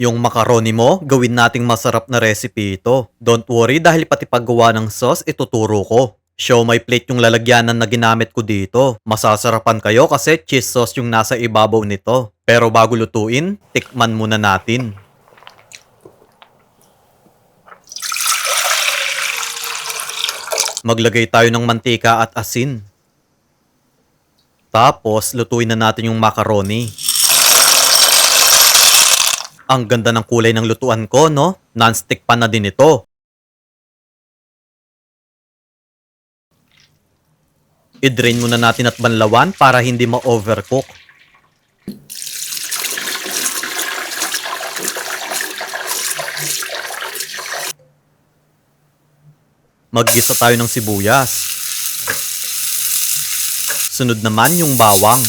Yung macaroni mo, gawin nating masarap na recipe ito. Don't worry dahil pati paggawa ng sauce ituturo ko. Show my plate yung lalagyanan na ginamit ko dito. Masasarapan kayo kasi cheese sauce yung nasa ibabaw nito. Pero bago lutuin, tikman muna natin. Maglagay tayo ng mantika at asin. Tapos, lutuin na natin yung macaroni. Ang ganda ng kulay ng lutuan ko, no? Non-stick pan na din ito. I-drain muna natin at banlawan para hindi ma-overcook. Maggisa tayo ng sibuyas. Sunod naman yung bawang.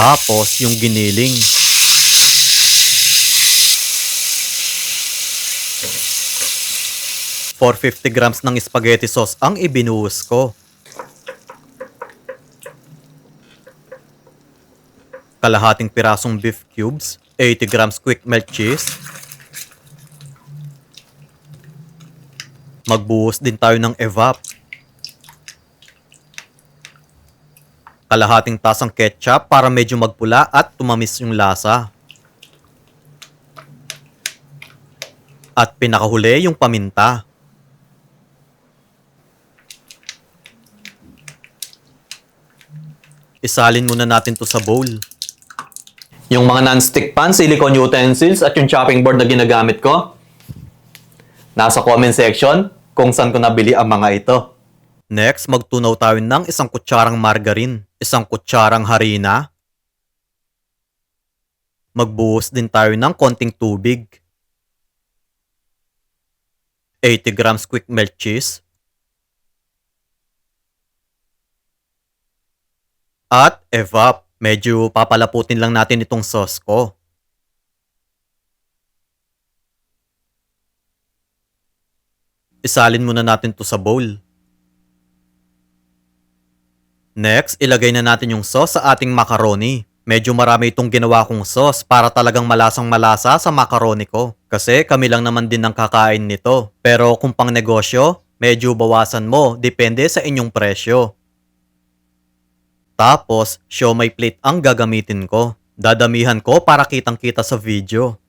Tapos yung giniling. For 50 grams ng spaghetti sauce ang ibinuhos ko. Kalahating pirasong beef cubes, 80 grams quick melt cheese, Magbuhos din tayo ng evap. Kalahating tasang ketchup para medyo magpula at tumamis yung lasa. At pinakahuli yung paminta. Isalin muna natin to sa bowl. Yung mga non-stick pan, silicone utensils at yung chopping board na ginagamit ko, Nasa comment section kung saan ko nabili ang mga ito. Next, magtunaw tayo ng isang kutsarang margarine, isang kutsarang harina. Magbuhos din tayo ng konting tubig. 80 grams quick melt cheese. At evap, medyo papalaputin lang natin itong sauce ko. Isalin muna natin to sa bowl. Next, ilagay na natin yung sauce sa ating macaroni. Medyo marami itong ginawa kong sauce para talagang malasang malasa sa macaroni ko. Kasi kami lang naman din ang kakain nito. Pero kung pang negosyo, medyo bawasan mo, depende sa inyong presyo. Tapos, show my plate ang gagamitin ko. Dadamihan ko para kitang kita sa video.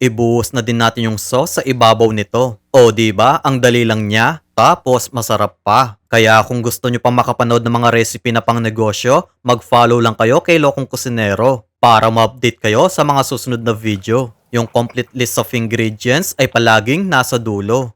Ibuhos na din natin yung sauce sa ibabaw nito. O ba? Ang dali lang niya. Tapos masarap pa. Kaya kung gusto nyo pa makapanood ng mga recipe na pang negosyo, mag-follow lang kayo kay Lokong Kusinero para ma-update kayo sa mga susunod na video. Yung complete list of ingredients ay palaging nasa dulo.